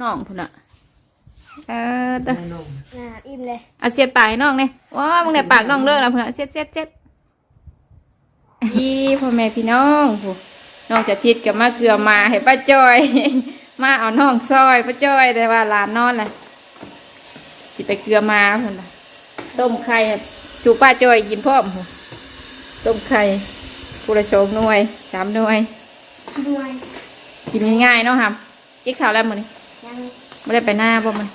น้องพุ่นอะเออตะแม่นมอ่าอิ่มเลยเอาเสียดปากให้น้องเนี่ยว้ามึงได้ปากน้องเลิกแล้วพุ่นอะเสียดเสียดเสียดอีพ่อแม่พี่น้องผู้น้องจะทิดกับมาเกลือมาให้ป้าจอย มาเอาน้องซอยป้าจอยแต่ว่าหลานนอนเลยสิไปเกลือมาพุ่นน่ะต้มไข่น่ะจูป้าจอยกินพร้อมผู้ต้มไข่ผู้ละโชงหน่วยสามหน่วยด้วยกินง่ายๆเนาะครับกินข้าวแล้วมื้อนี้ยัง ไม่ได้ไปหน้าบ่มัน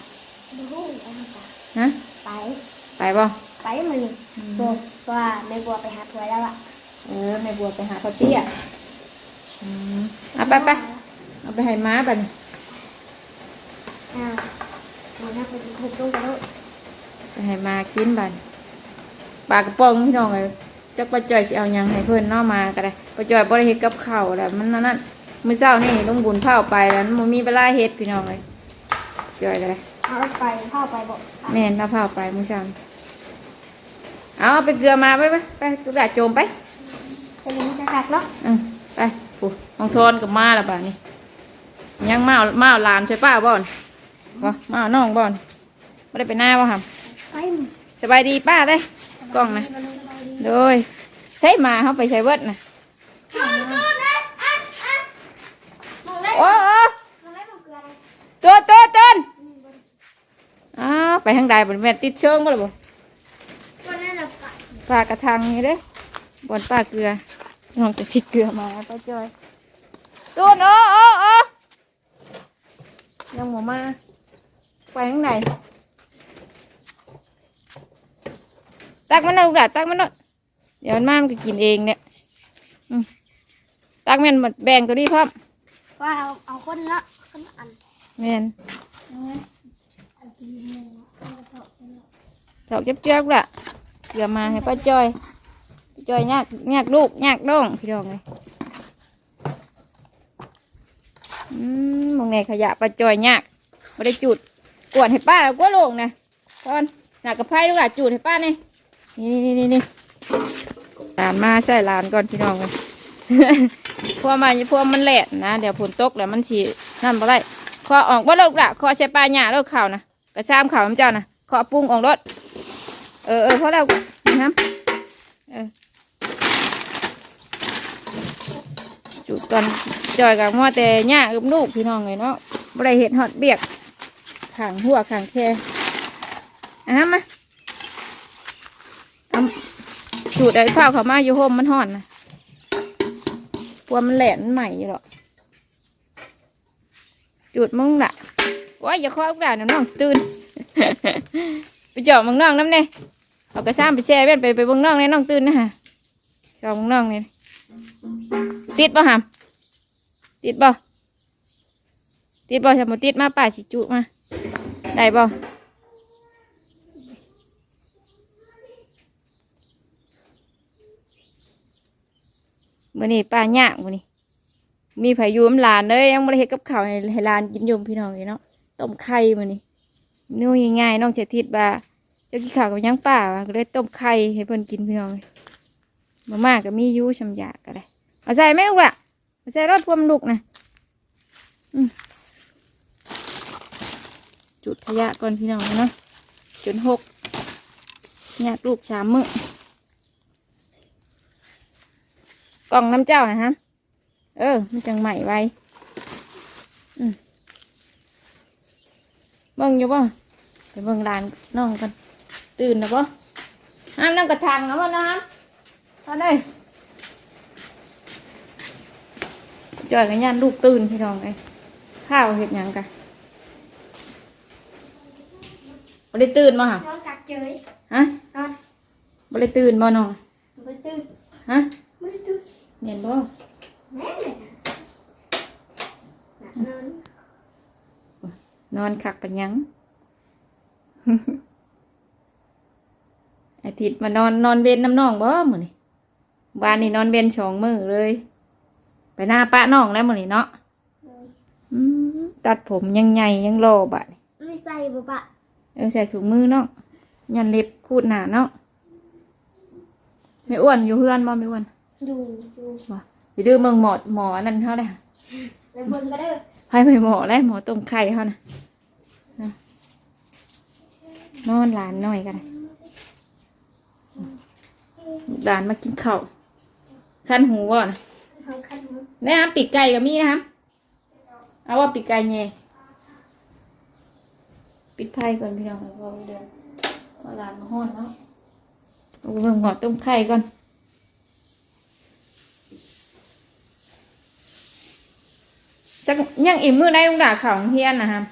ดูเอามาจ้ะฮะไปไปบ่ไปมือนี่บอกว่าแม่บัวไปหาผัวแล้วอะเออแม่บัวไปหาเขาเตี้ยอืมเอาไปไปเอาไปให้ม้าบัดนอ่ามันน่าเป็นคุกตุ้งกระโดดไปให้ม้ากินบัดนปลากระป๋องพี่น้องเลยจักป้าจอยสิเอาหยังให้เพื่อนเนอกมาก็ได้ป้าจอยบ่ได้เฮ็ดกับข้าวแหละมันนั่นนั่นมื้อเช้านี่ลุงบุญเผาไปแล้วมันบ่มีเวลาเฮ็ดพี่น้องเลย จอยก็ได้เอาไปเข้าไปบอกแม่นถ้าเผาไปมื้อเช้านี่เอาไปเกลือมาไปไปไปกระดาษโจมไปจะยิงจะขัดเนาะอืมไปปูมองโทนกับมาและบ่านี่ยังมาเอามาเอาหลานช่วยป้าบ่อนบ่มาเอาน้องบ่อนไม่ได้ไปหน้าบ่ครับไปสบายดีป้าได้กล้องนะโดยใช้มาเขาไปใช้เวิร์ดนะโอ้โอ้ตัวตัวต้นอ้าว ไปทางใดบนแม่นติดเชิงบ่ล่ะบ่วันนั้นเราไปปลากระทังนี่เด้บอนป้าเกลือน้องจะชิดเกลือมาป้าจอยตูนโอ้โอ้โอ้ยังหมูมาไปทางไหนตักมันเอาลูกหลานตักมันเนาะเดี๋ยวมันมามันก็กินเองเนี่ยอืมตักแม่นหมดแบ่งตัวนี้พร้อมว่าเอาเอาคนละคนละอันแม่นอันที่หนึ่งอันละเท่าอันละ ถอกเจ็บๆละเกลือมาให้ป้าจอยป้าจอยยากยากลูกยากน้องพี่น้องเลยอืมมองไงขยะป้าจอยยากไม่ได้จุดกวดให้ป้าแล้วก็ลงนะตอนหนักกระไพ่ลูกหลานจุดให้ป้านี่นี่นี่นี่นี่หลานมาใส่หลานก่อนพี่น้องเลยพวมันพวมันแหลดนะเดี๋ยวฝนตกแล้วมันสีนั่นบ่ได้ขอออกบ่ลูกละขอใช้ปลาหยาแล้วข่าวนะ กระซ้ำข่าวน้ำเจ้านะขอปรุงออกรถเออเออเพราะเรานะครับเออจุดก่อนจอยกับมัวแต่หญ้ากับลูกพี่น้องเลยเนาะบ่ได้เห็ดฮอดเบียกขังหัวขังแค่อะมาเอาจุดไอ้ข้าวเขามาอยู่โฮมมันห่อนนะพวมันแหลนมันใหม่หรอกจุดมึงละ ว่าอย่าคอยกด่าน้องตื่นไปเจาะมึงน้องน้ำเนี่ยเอากระซ้ำไปแช่เว้นไปไปเบิ่งน้องเนี่ยน้องตื่นนะฮะเจาะมึงน้องเนี่ยติดป่ะหามติดป่ะติดป่ะสมมติติดมาป่าสิจุมา ได้ป่ะมื่อนี้ป้าย่างมื่อนี้มีพายุมหลานเลยยังไม่ได้เฮ็ดกับข้าวให้ให้หลานกินอยมพี่น้องอีเนาะ ต้มไข่มื่อนี้นู่นง่ายๆน้องเสียทิดว่าเจ้ากินข้าวกับยังป่าก็เลยต้มไข่ให้เพิ่นกินพี่น้องมาม่าก็มียูชำยาก็ได้เอาใส่ไหมลูกล่ะเอาใส่รถพวมลูกนะจุดขยะก่อนพี่น้องเนาะจนหกเนี่ยลูกสามมือกล่องน้ำเจ้านะฮะเออ มันจังใหม่ไว้อืม เบิ่งอยู่ป่ะไปเบิ่งร้านน้องกันตื่นนะป่ะห้ามนั่งกระถางนะมันนะฮะตอนนี้จอยกันยันลูกตื่นพี่น้องไอ้ข้าวเห็ดหยังกันบ่ได้ตื่นมาหะนอนกักเจยฮะนอนบ่ได้ตื่นบ่น้องไม่ตื่นฮะไม่ตื่นเห็นบ่แม่เลยนะนอน นอนคักปัญญังอาทิตย์มานอนนอนเวนน้ำน้องบ่มื้อนี้บ้านนี่นอนเวนสองมื้อเลย ไปหน้าป้าน้องแล้วมื้อนี้เนาะอืมตัดผมยังใหญ่ยังโลบะนี่ไม่ใส่บุปะเออใส่ถุงมือเนาะยันเล็บคูดหนาเนาะไม่อ้วนอยู่เพื่อนบ่ไม่อ้วนดูดูบ่ไปดื้อเมืองหมอดหมอนั่นเท่าไหร่ เอเบิ่งก็ได้ไพ่ไปหมอแล้วหมอต้มไข่เขานะนะนอนหลานหน่อยกันนะหลานมากินข้าวคันหูบ่นะเขาคันมือแม่ครับปีกไก่กับมีนะครับ เอาว่าปีกไก่เน่ปิดไพ่ก่อนพี่น้องเอาเดี๋ยวเอาหลานมาห้อนเนาะเอาเบิ่งหอต้มไข่ก่อน จักยังอิ่มมือได้ลุงด่าข่าของเฮียนนะครับ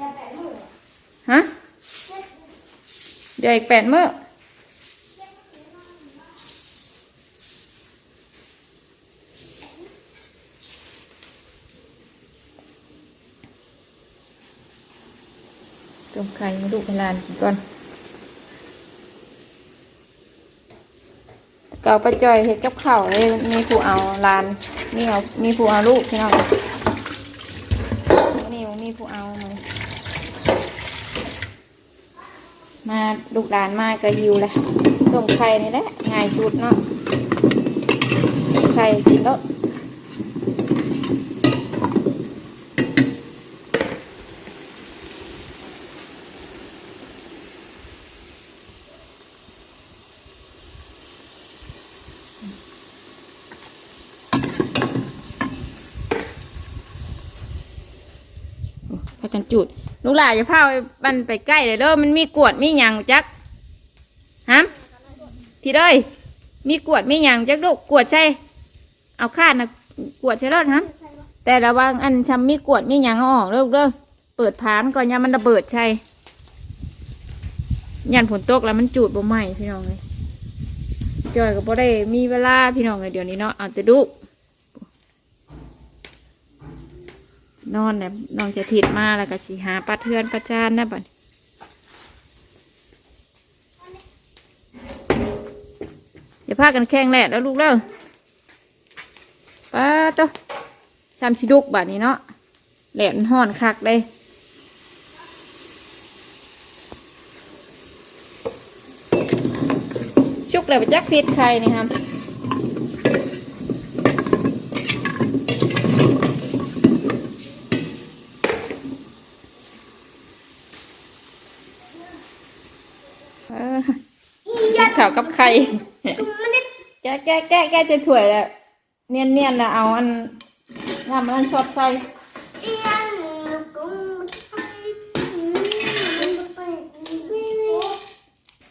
ยาแต่มือฮะเดี๋ยวอีกแปดมือต้มไข่มาดูกพลานกินก่อนเก่าประจอยเห็ดกับข้าวเลยมีผู้เอาลาน มีเอามีผู้เอาลูกพี่น้องนี่มีผู้เอาเลยมาลูกหลานมาก็ยิวเละต้มไข่นี่แหละง่ายสุดเนาะไข่กินแล้ว พากันจุด ลูกหลานอย่าพาไปบันไปใกล้เลยเด้อมันมีกวดมีหยังจักฮะทีเด้ยมีกวดมีหยังจักลูกกวดใช่เอาคาดนะกวดใช่รอดฮะแต่ระวังอันชำมีกวดมีหยังเอาออกเด้อลูกเด้อเปิดผานก่อนอยามันระเบิดใช่ยันฝนตกแล้วมันจูดบ่ไหมพี่น้องเลยจอยก็บ่ได้มีเวลาพี่น้องเลยเดี๋ยวนี้เนาะเอาแต่ดู นอนเนี่ยน้องจะถิดมาแล้วก็สิหาปัดเทือนประจานนะบัดอย่าพากันแข่งแหละแล้วลูกเด้อป้าโตะชามชิดุกบัดนี้เนาะแหลมห่อนคักเลยชุกเลยไปจักพิษใครนี่ครับเออกินข้าวกับไข่มันได้แกะแกะแกะแกะจะถ่วยแล้วเนียนเนียนๆนะเอาอันน้ำมันสดใส่อีหยังกุ้งมันไป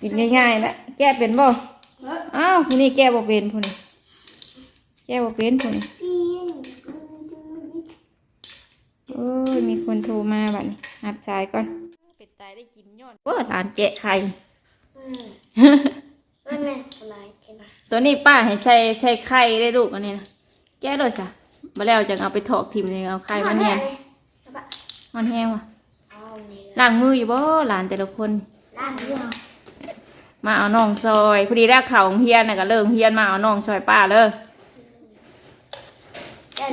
กินง่ายๆแล้วแกะเป็นบ่อ้าวผู้นี้แกะบ่เป็นผู้นี้แกะบ่เป็นผู้นี้ปีนโอ้ยมีคนโทรมาบัดนี้หับสายก่อน เป็ดตายได้กินยอดว่าหลานแกะไข่ นั่นไงอะไรกันนะตัวนี้ป้าให้ใส่ใส่ไข่ได้ลูกอันนี้นะแกะเลยจ้ะมาแล้วจังเอาไปถอกทิมเลยเอาไข่มาเนี่ยมันแห้งว่ะเอานี่ล้างมืออยู่บ่หลานแต่ละคนล้างด้วยมาเอาน้องซอยพอดีได้ข่าวของเฮียนน่ะก็เริ่มเฮียนมาเอาน้องซอยป้าเลย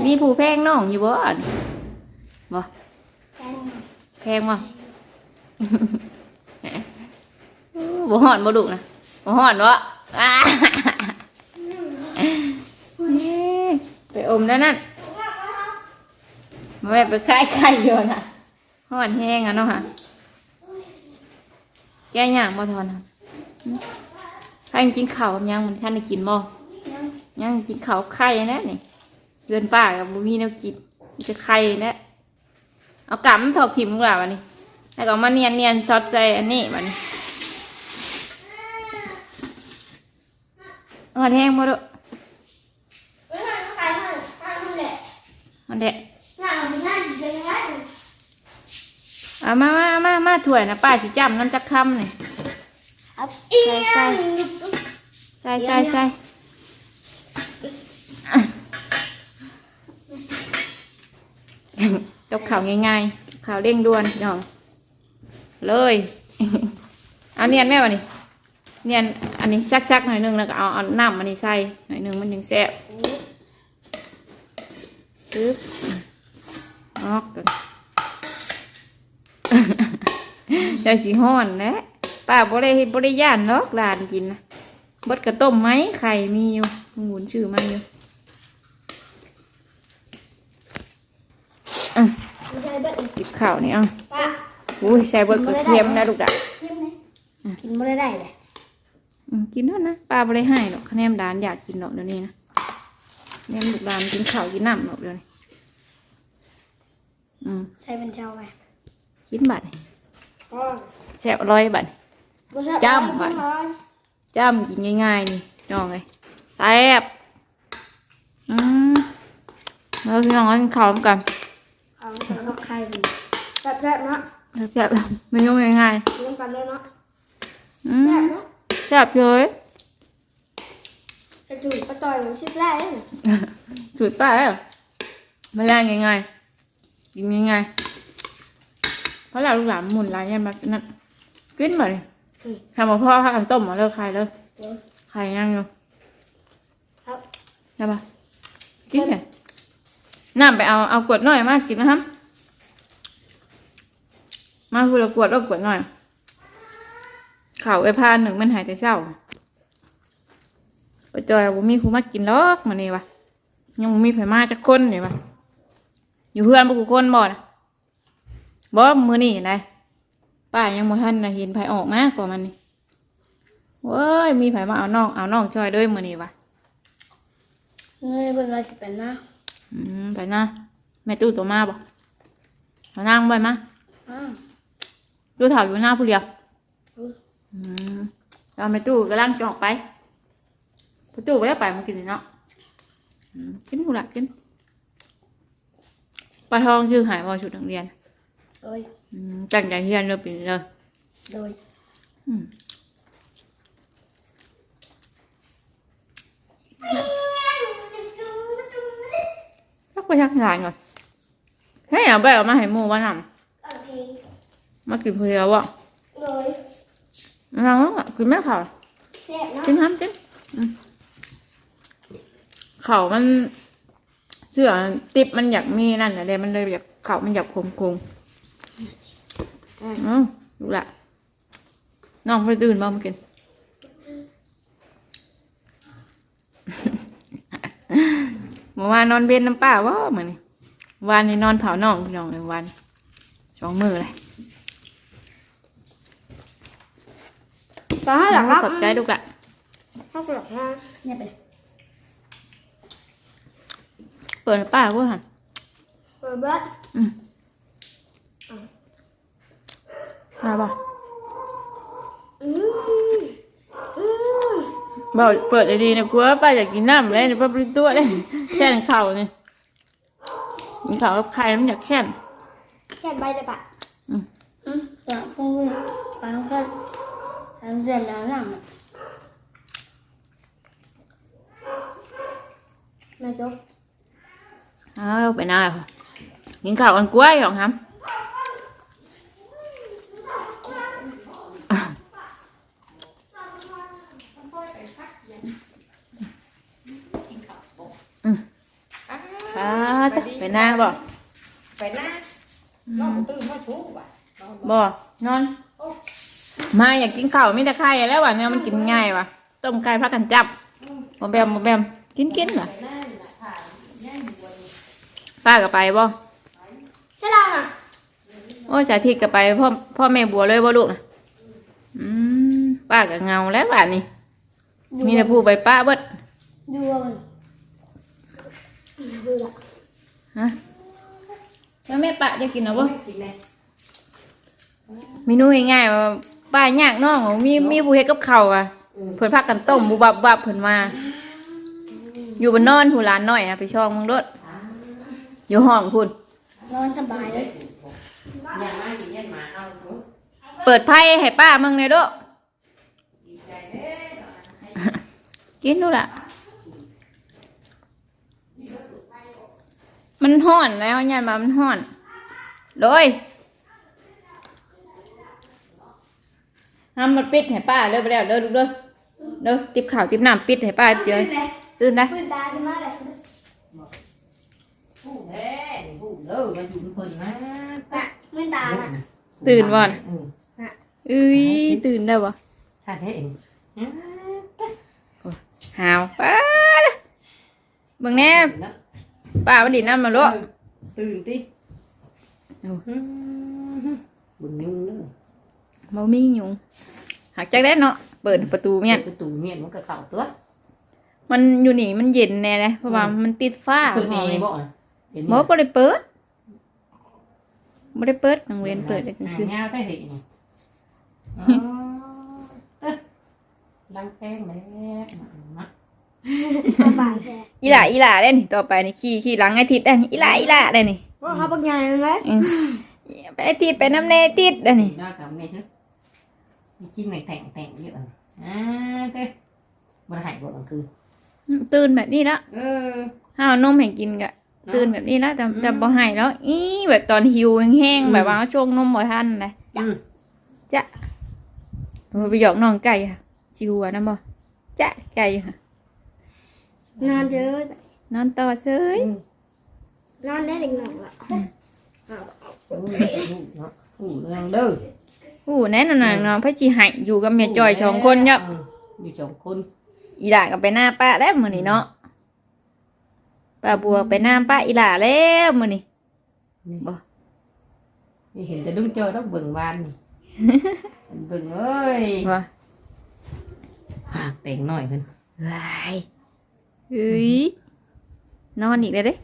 มีผู้แพงน้องอยู่บ่อันบ่แพงบ่บ่หอนบ่ดุนะ บ่หอนบ่อ้าไปอมนั่นนั่นมาแม่ไปคายไข่อยู่น่ะหอนแห้งอะเนาะฮะแกย่างบ่ทอนนะใครกินข้าวกับยังมันท่านได้กินบ่ยังกินข้าวไข่แน่นี่เดือนป้ากับบุมีแนวกินมีแต่ไข่แน่เอากำถอกถิ่มกว่าวันนี้แล้วก็มาเนียนเนียนซอสใส่อันนี้วันนี้ เอาแห้งมาดูเฮ้ยมันไปมันมันแหละมันเด็ดน่ามันน่าจะยังไงเอามามามามาถ้วยนะป้าสิจำน้ำจักคำนี่เอาอีหยังใส่ใส่ใส่ตกข่าวง่ายๆข่าวเร่งด่วนพี่น้องเลยเอาเนียนแม่วะนี่เนียน อันนี้ซักๆหน่อยหนึงแล้วก็เอาเอาน้ำอันนี้ใส่หน่อยหนึงมันถึงแซ่บปึ๊บออกกันได้สีห้อนแหละป้าบ่ได้บ่ได้ย่านเนาะหลานกินนะบดกระต้มไหมไข่มีอยู่หมุนชื่อมาอยู่อะไม่ใช่เบิดอีกติบข้าวนี่เอะป้าอุ้ยใส่เบิดกระเทียมนะลูกด่ะเยี่ยมเลยกินไม่ได้เลยอืม กินเท่านะป้าไม่ได้ให้หรอกคะแนนดานอยากกินหรอกเดี๋ยวนี้นะแนมลูกดานกินข้าวกินน้ำหรอกเดี๋ยวนี้อืมใช้เป็นแถวไปกินบัดก็แซ่บอร่อยบัดบ่ใช่จำไว้จ้ำกินง่ายๆนี่น้องเลยแซ่บอืมแล้วพี่น้องก็กินข้าวกันเอาแล้วก็ไข่ดีแบบแบบเนาะแซ่บๆไม่ยุ่งง่ายเลี้ยงกันเลยเนาะๆอืแบบมเนาะ แซ่บเลยจะจุยปลาต่อยมันชิดแรกเลยจุดป้าแล้วมาแรงง่ายๆกินง่ายๆเพราะเราลูกหลานหมุนหลายยันมานั่นกินมาเลยทำมาพ่อพากันต้มมาเลิกไข่เลยไข่ยังอยู่ครับใช่ปะกินเลยน้ำไปเอาเอากวดหน่อยมากินนะครับ มาพูดละกวดแล้วกวดหน่อย ข่าวไอ้พานหนึ่งมันหายแต่เศร้าปจอยบ่มีผู้มากินหรอกมานี่วะยังบ่มีไผมาจักคนเลยวะอยู่เพื่อนบ่กูคนบ่นะบ่มื้อนี้นะป้ายังบ่ทันน่ะเห็นไผออกมากว่ามันนี่เว้ยมีไผมาเอาน้องเอาน้องจอยเด้วยมื้อนี้วะเงยเป็นอะไรจะเป็นนะอืมไปนะแม่ตู้ตัวมาบ่เอานางไปมาอ้าวตู้เถาอยู่หน้าผู้เดียวอืมอืม เอาแม่ตู้กำลังจะออกไปประตูไปได้ไปมันกินเนาะอืมกินกูละกินปลาทองชื่อหายบ่ชุดนักเรียนโดยอืมจังใจเฮียนเลยปีนี้เลยโดยอืมชักไปชักงานก่อนให้เอาไปเอามาให้หมูว่านำเอาทีมากินเพื่อวะโดย เราอะกินไม่ข่าวแซ่บเนาะกินห้ามจิ้มอืมเขามัน เสื้อติบมันอยากมีนั่นอะไรมันเลยแบบเขามันอยากคงคงๆอืมดูละน้องไปตื่นมามากินเมื่อวานนอนเบนน้ำป้าว่าเหมือนวานนี้นอนเผาน้องพี่น้องเลยวันสองมือเลย ป้าหลังครับขอบใจดูกะข้าวกลับมาเนี่ยไปเปิดป้าว่าหันเปิดเบิดมาบ่อืมอืมบอกเปิดดีๆนะกลัวป้าอยากกินน้ำเลยเดี๋ยวป้าไปตัวเลยแค่นเข่านี่มีเข่ากับไข่มันอยากแค่นแค่ใบเลยปะอืมอืมอยากพูดฟังกัน ทำเสร็จแล้วน่ะนายกเอาไปหน้าค่ะกิน มอืมอ่าไปหน้าบ่ไปนะน้องตื่นมาชุกว่ะน้องบ่นอนมาอยากกินข้าวมีแต่ไข่แล้วว่ะเนี่ยมันกินง่ายว่ะต้มไก่พักกันจับบ่แบมบ่แบมกินกินว่ะไปนั่นน่ะค่ะย่างอยู่บนป้าก็ไปบ่ใช่เราน่ะโอ้ยสาธิตก็ไปพ่อพ่อแม่บัวเลยบ่ลูกนะอืมป้าก็เงาแล้วบ้านนี้มีแต่ผู้ไปป้าเบิดดูมันดูละฮะแล้วแม่ป้าจะกินเอาบ่ไม่กินเลยเมนูง่ายๆว่า ป้ายากน้องมีมีผู้เฮ็ดกับข้าวอะเพิ่นพักกันต้มบุบับบับเพิ่นมา อยู่บนนอนผู้หลานน้อยนะไปช่องมึงรถอยู่ห้องพุ่นนอนสบายเลยอย่ามากินยันหมาเอาเด้อเปิดไพ่ให้ป้ามึงเลยเด้อดีใจเด้อกินดูล่ะมันห่อนแล้วยันมามันห่อนเลย ห้ามมันปิดให้ป้าเด้อไปแล้วเด้อลูกเด้อเด้อติบข่าวติบน้ำปิดให้ป้าเจอเลยตื่นได้ปืนตาขึ้นมาเลยผู้เด้ผู้เด้อมาอยู่เพิ่นนะน่ะปืนตาน่ะตื่นบ่อนอืมเอ้ยตื่นได้บ่ถ้าเห็นหาวป้าเบิ่งแน่ป้ามันดินน้ำมาลูกตื่นติอืมบุญยุ่งเด้อ บ่มีหยุงหักจักได้เนาะเปิดประตูเมียนประตูเมียนมันก็เข้าตัว มันอยู่นี่มันเย็นแน่เลยเพราะว่ามันติดฟ้าเปิดเอห้องงนี่บ่อะเห็นบ่บ่ได้เปิดบ่ได้เปิดโรงเรียนเปิดได้ก็คือหางาวได้สิอ๋อเอ้อลังแป้งแล้วนะสบายแท้อีหล่าอีหล่าได้นี่ต่อไปนี่ขี่ขี่หลังไอ้ทิศได้นี่อีหล่าอีหล่าได้นี่ว่าเขาบางอย่างเลยอืมไปไอ้ทิศไปน้ำเนทิศได้นี่ได้กับไง chứ มีชิ้น ไหนแต่งแต่งเยอะอ่าเต้บริหารบ่กลางคืนอืมตื่นแบบนี้ละเออห้าวนมให้กินก็ตื่นแบบนี้ละแต่แต่บ่ให้แล้วอีแบบตอนหิวแห้งๆแบบว่าช่วงนมบ่ทันเลยอืมบ่ไปหยอกน้องไก่ค่ะจิหัวนะบ่จ้ะไก่ค่ะนอนเยอะนอนต่อเซยนอนได้เด็กหน่อยละโอ้ยเนาะอู้เรื่องเด้อ อู้แน่นอนน้องพระจีให้อยู่กับเมียจอยสองคนเนาะอออยู่สองคน อีหล่าก็ไปหน้าป้าแล้วมื้อนี้เนาะป้าบัวไปหน้าป้าอีหล่าแล้วมื้อนี้นี่บ่นี่เห็นแต่ดูเจอต้องเบิ่งบ้านนี่เบิ่งเอ้ยว่าหากแต่งหน่อยเพิ่นวายเฮ้ยนอนอีกเลยเด้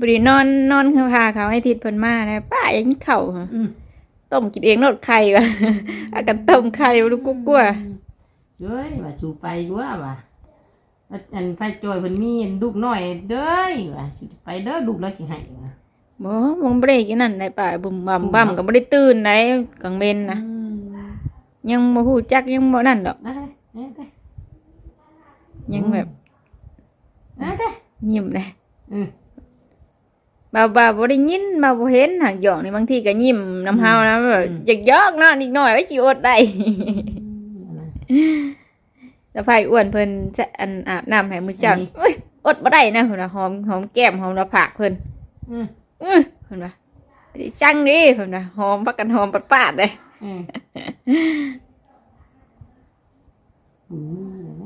บรินอนนอนข้างๆเขาให้ทิศเพิ่นมานะป้ายังเข่าค่ะอืมต้มกินเองรดไข่วะอากันต้มไข่ลูกกุ๊กกัวเด้ยว่าชูไปดัวว่าอันอันไฟจอยเพิ่นมีอันลูกน้อยเด้ยว่าสิไปเด้อลูกแล้วสิให้ว่าบ่มงเบรกนั่นได้ป่าบุ่มบ่ำบ่ำก็บ่ได้ตื่นได้กลางเบนนะอืมยังบ่ฮู้จักยังบ่นั่นดอกได้ได้ได้ยังแบบได้ได้ยิ้มเลยอืม บ่าวบ่าวบ่ได้ยินบ่าวบ่เห็นหากหยอกนี่บางทีก็ยิ้มน้ำเฮานะแบบอืม อยากหยอกเนาะนิดหน่อยไว้สิอดได้ แล้วไผอ้วนเพิ่นจะอันอาบน้ำให้มื้อเจ้านี่เอ้ยอดบ่ได้นะเพิ่นว่าหอมหอมแก้มหอมหน้าผากเพิ่นอืม อื้อเพิ่นว่าไปดิจังดิเพิ่นว่าหอมพักกันหอมปาดๆเลยอืมอืม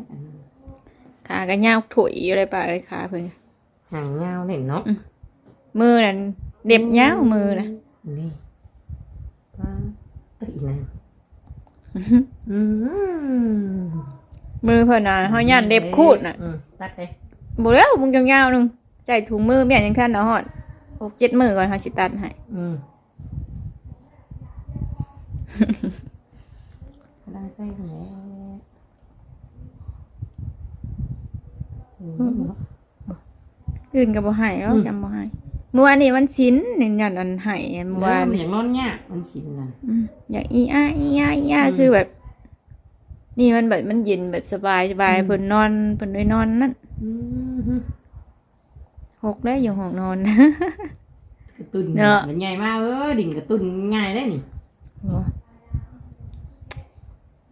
ขาก็ยาวถุยอยู่เลยป่าเอ้ยขาเพิ่น ห่างเงาเนี่ยเนาะมื อนั่นเด็บยาวมือนะนี่ป้าตึกอีกนะอืมมือเพิ่นน่ะเฮาย่านเด็บคูดน่ะอืมตัดเลยบ่แล้วมึงยาวๆนึงใส่ถุงมือแม่นจังคั่นเนาะฮอด6 7มื้อก่อนเฮาสิตัดให้อืมได้ไปแล้วอืมอื่นก็บ่ให้เนาะอืมจำบ่ให้ เมื่อวานนี้วันศิลนี่ยันอันให้เมื่อวาน มันอย่างนอนยากมันชินนะอืมอยากอีอาอีอาอีอาอืมคือแบบ นี่มันแบบมันเย็นแบบสบายสบายอืมเพิ่นนอนเพิ่นได้นอนนั่นอืมหกแล้วอยู่ห้องนอน กระตุ้นเนาะมันใหญ่มากเออดิ่งกระตุ้นง่ายได้นี่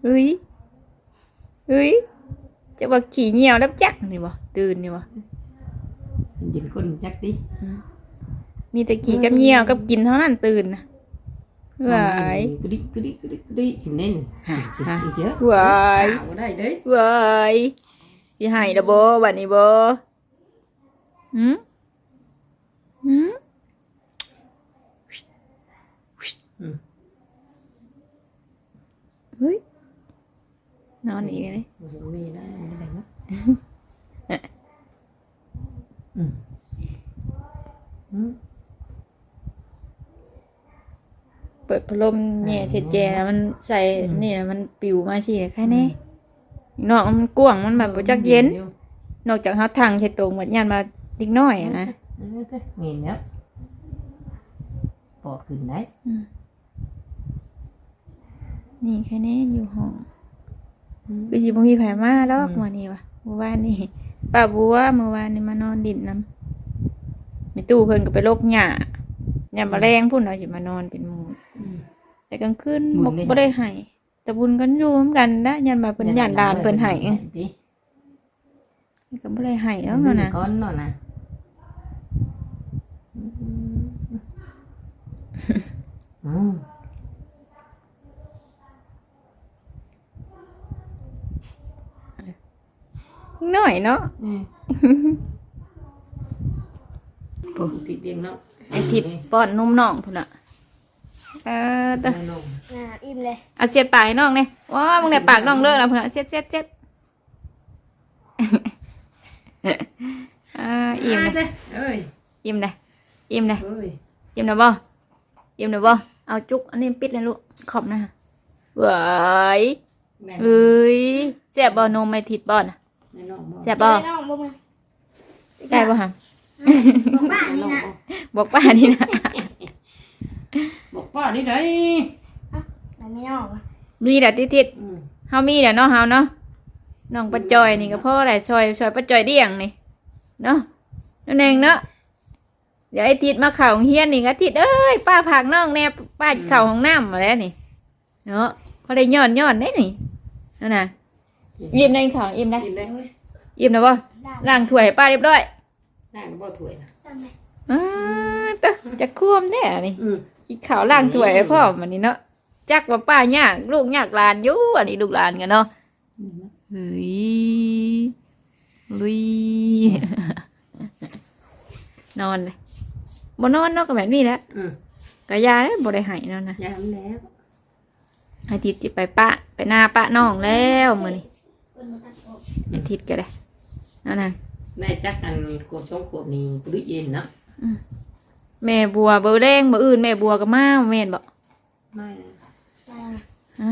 เฮ้ยเฮ้ยจะว่าขี่เหี่ยวแล้วจักนี่บ่ตื่นนี่บ่ยินคนจักดิมี แต่ขี่กับเหี่ยวกับกินเท่านั้นตื่นนะวายกระดิกกระดิกกระดิกกระดิกเน้นฮะสิอีกเยอะวายเอาได้เด้วายสิให้ละบ่บัดนี้บ่หืมหืมเฮ้ยนอนอีกเลยมีได้ไม่ได้นะอืมอืม เปิดพัดลมแง่เสร็จแจนะมันใส่อืมนี่นะมันปิวมาสิแค่นี้นอกมันกว้างมันแบบบ่จักเย็น นอกจากเฮาทางใช้ตรงหมดยันมาดิกน้อยอะนะเออเด้เห็นแล้วปอดขึ้นได้นี่แค่นี้อยู่ห้องอืมคือสิบ่มีไผมาดอกมื้อนี้วะเมื่อวานนี่ป้าบัวเมื่อวานนี่มานอนดินนํแม่ตู้เพิ่นก็ไปลกหญ้ายามมาแรงพุ่นเอาสิมานอนเป็นหมู่อืม แต่กลางคืนบุบ่ญได้ บ่ได้ให้แต่บุญกันอยู่เหมือนกันนะยันมาเพิ่นย่านดานเพิ่นให้ไงดิก็บ่ได้ให้แล้วเนาะนะ ก้อนเนาะนะอืมน้อยเนาะอืมติดเองเนาะไอทิดป้อนนมน้องพุ่นน่ะ เออตะแม่น้องอ่าอิ่มเลยเอาเสียดปากให้น้องเนี่ยว้ามึงได้ปากน้องเลิกแล้วพุ่นน่ะเสียดเสียดเสียดอ่าอิ่มเลย เอ้ยอิ่มเลยอิ่มเลยเอ้ยอิ่มนะบ่อิ่มนะบ่เอาจุกอันนี้ปิดเลยลูกขอบนะเว้ยแม่เอ้ยเจ็บบ่นมไม่ทิดบ่น่ะแม่น้องบอกเจ็บบ่ได้น้องบ่มึงได้บ่ฮะบอกบ้านนี่นะบอกป้านี่นะ บอกป้าดิได้แต่ไม่น้องวะมีแต่ติดติดอืมๆเฮามีแต่เนาะเฮาเนาะน้องปะจอยนี่ก็พ่อแหละช่วยช่วยปะจอยเดี่ยงนี่เนาะนั่นเองเนาะเดี๋ยวไอ้ทิดมาเข่าโรงเฮียนนี่ก็ทิดเอ้ยป้าผักน้องแน่ป้าเข่าห้องน้ำมาแล้วนี่เนาะพอได้ย้อนย้อนได้นี่นั่นน่ะอิ่มในข่าอิ่มได้กินได้เว้ยอิ่มนะบ่ได้ล้างถ้วยให้ป้าเรียบร้อยนั่งบ่ถ้วยนะทำไมอ่าตะจะควมแน่นี่อืมกินข้าวล้างถ้วยให้พ่อมันนี่เนาะจักว่าป้ายากลูกยากหลานอยู่อันนี้ลูกหลานกันเนาะเฮ้ยลุยนอนเลยบ่นอนเนาะก็แบบนี้แหละอืมก็ยาแล้วบ่ได้ใหายนั่นนะยามแล้วอาทิตย์สิไปปะไปหน้าปะน้องแล้วมื้อนี้เปิดมาตัดออกอาทิตย์ก็ได้นั่นน่ะได้จักอันขวบสองขวบนี่ปลุกเย็นเนาะ แม่บัวเบอแรงบ่อื่นแม่บัวก็มาแม่นบ่ไม่นะได้ฮะ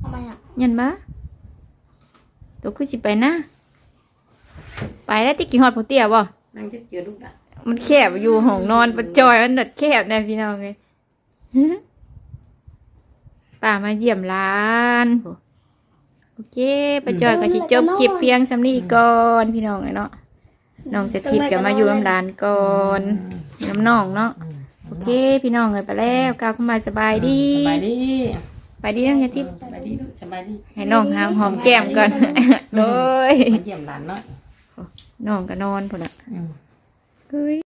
ทำไมอะยันบ่ตัวคือสิไปนะ ไปแล้วติกี่ฮอดผู้เตี้ยบ่นั่งจะเจอลูกอะมันแคบอยู่ห้องนอนประจอยมันดัดแคบนะพี่น้องเลยป้ามาเยี่ยมร้านโหโอเคประจอยก็สิจบคลิปเพียงสำนี้ก่อนพี่น้องเลยเนาะน้องสถิตก็มาอยู่น้ำร้านก่อน น้ำน้องเนาะอืมโอเค พี่น้องเลยไปแล้วก้าวเข้ามาสบายดีสบายดีไปดีน้องสถิตสบายดีลูกสบายดีให้น้องหามหอมแก้มก่อนโดยมาเยี่ยมหลานหน่อยน้องก็นอนพุ่นอะอืมเฮ้ย